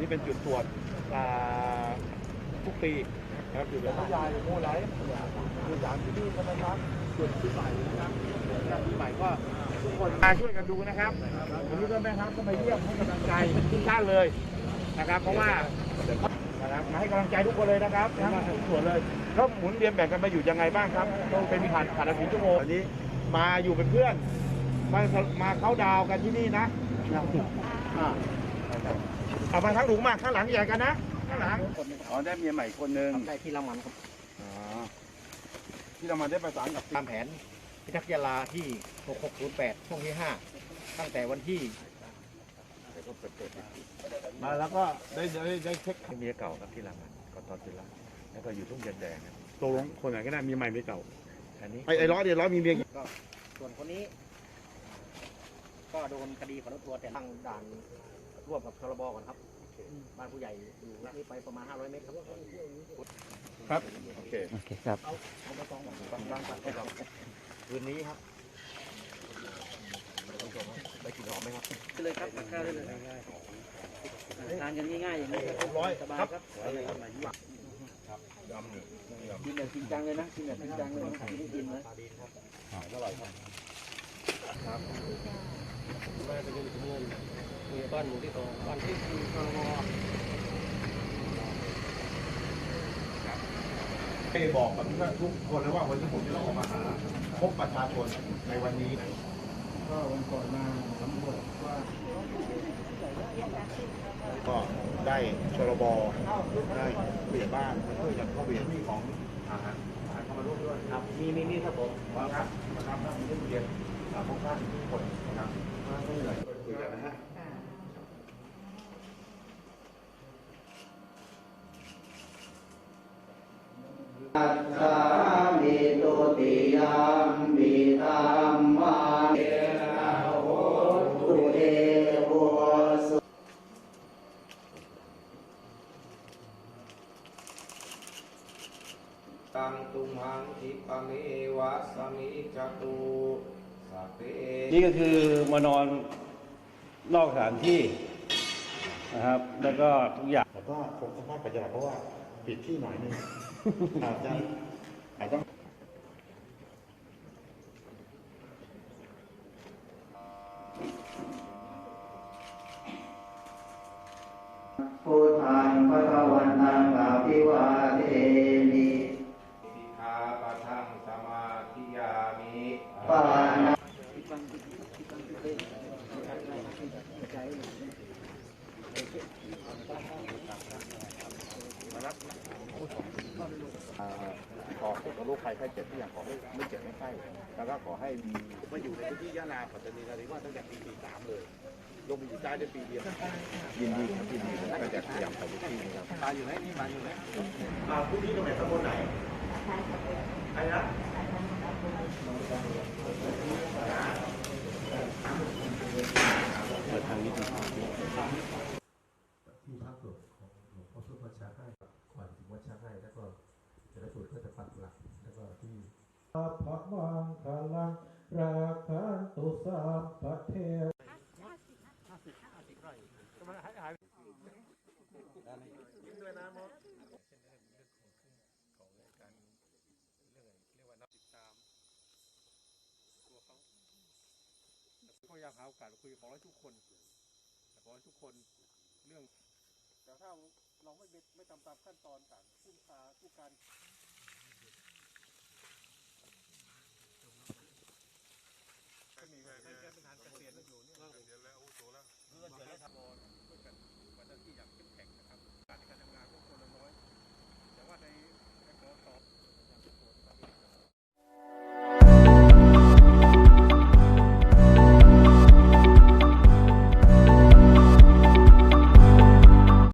นี้เป็นจุดตรวจทุกปีนะครับจุดแล้วยายโมไลคือสามที่นี่ก็นะครับจุดปีใหม่นะครับงานปีใหม่ก็ทุกคนมาช่วยกันดูนะครับวันนี้ก็แม่ครับก็มาเยี่ยมให้กำลังใจทุกท่านเลยนะครับ เพราะว่านะครับมาให้กำลังใจทุกคนเลยนะครับทั้งส่วนเลยแล้วหมุนเวียนแบ่งกันมาอยู่ยังไงบ้างครับต้องเป็นผ่านผ่านละสี่ชั่วโมงวันนี้มาอยู่เป็นเพื่อนมามาเขาดาวกันที่นี่นะอ่า เอามาทั้งหลุมมาข้างหลังใหญ่กันนะข้างหลังอ๋อได้เมียใหม่คนหนึ่งได้ที่รางวัลครับอ๋อที่เรามาได้ประสานกับตามแผนพิทักษ์ยาลาที่ 6608 ช่วงที่ 5 ตั้งแต่วันที่ มาแล้วก็ได้ได้ได้เช็คเมียเก่าครับที่รางวัลก่อนตอนศิลาแล้วก็อยู่ทุ่งยันแดงครับตกลงคนไหนก็ได้มีใหม่ไม่เก่าอันนี้ไอ้ไอ้ร้อยเดียวร้อยมีเมียก็ส่วนคนนี้ ก็โดนคดีขอรถทัวร์แต่ตั้งด่าน ร่วมกับชลบก่อนครับบ้านผู้ใหญ่อยู่นี่ไปประมาณ 500 เมตรครับครับโอเคโอเคครับเอาไปกองก่อนกองกลางก่อนให้เราคืนนี้ครับไปกินหอมไหมครับไปเลยครับข้าวได้เลยทานกันง่ายๆอย่างนี้ร้อยสบายครับครับกินแบบจริงจังเลยนะกินแบบจริงจังเลยนะไม่ได้กินนมีบ้านหมู่ที่สองบ้านที่คือชลบให้บอกกับทุกคนแล้วว่าวันนี้ผมจะต้องออกมาหาพบประชาชนในวันนี้ ก็วันก่อนมาสำรวจว่าก็ได้ชลบได้เปลี่ยนบ้านมาช่วยกันเข้าเวียนที่ของอาหารอาหารเข้ามาร่วมด้วยครับ มีมีมีครับผมนครับนะครับท่านผู้ เรียนพวกท่านทุกคนนะครับมาต้องเหนื่อยคุยกันนะฮะสามิตุติยามปิธรรมาเอนะโหตุเอโวสุตังตุมหังอิปะเมวะสมิจตุสัพเพ นี่ก็คือมานอนนอกสถานที่นะครับ แล้วก็ทุกอย่างแต่ก็คงสามารถปฏิบัติเพราะว่า ปิดที่หน่อยนึงอาจจะอาจจะ ขอผู้กับโรคภัยไข้เจ็บที่อย่างขอไม่ไม่เจ็บไม่ไข้แล้วก็ขอให้มีมาอยู่ในพื้นที่ยะลาปัตตานีนราธิวาสตั้งแต่ปี43เลยลงมาอยู่ใต้ได้ปีเดียวยินดีครับยินดีผมก็จะพยายามทำทุกที่นะครับมาอยู่ไหนนี่มาอยู่ไหนมาพื้นที่ตรงไหนตำบลไหนใครนะเปิดทางนี้ดี ที่พักสวดของหลวงพ่อสุวัชชาให้ก่อนถึงวัดชาให้แล้วก็แต่ละจุดก็จะปักหลักแล้วก็ที่ พระวังคาลังราคันตุสัพพะเทวพยายามหาโอกาสคุยขอให้ทุกคนขอให้ทุกคนเรื่องแต่ถ้าเราไม่ไม่ทำตามขั้นตอนต่างผู้คาผู้การ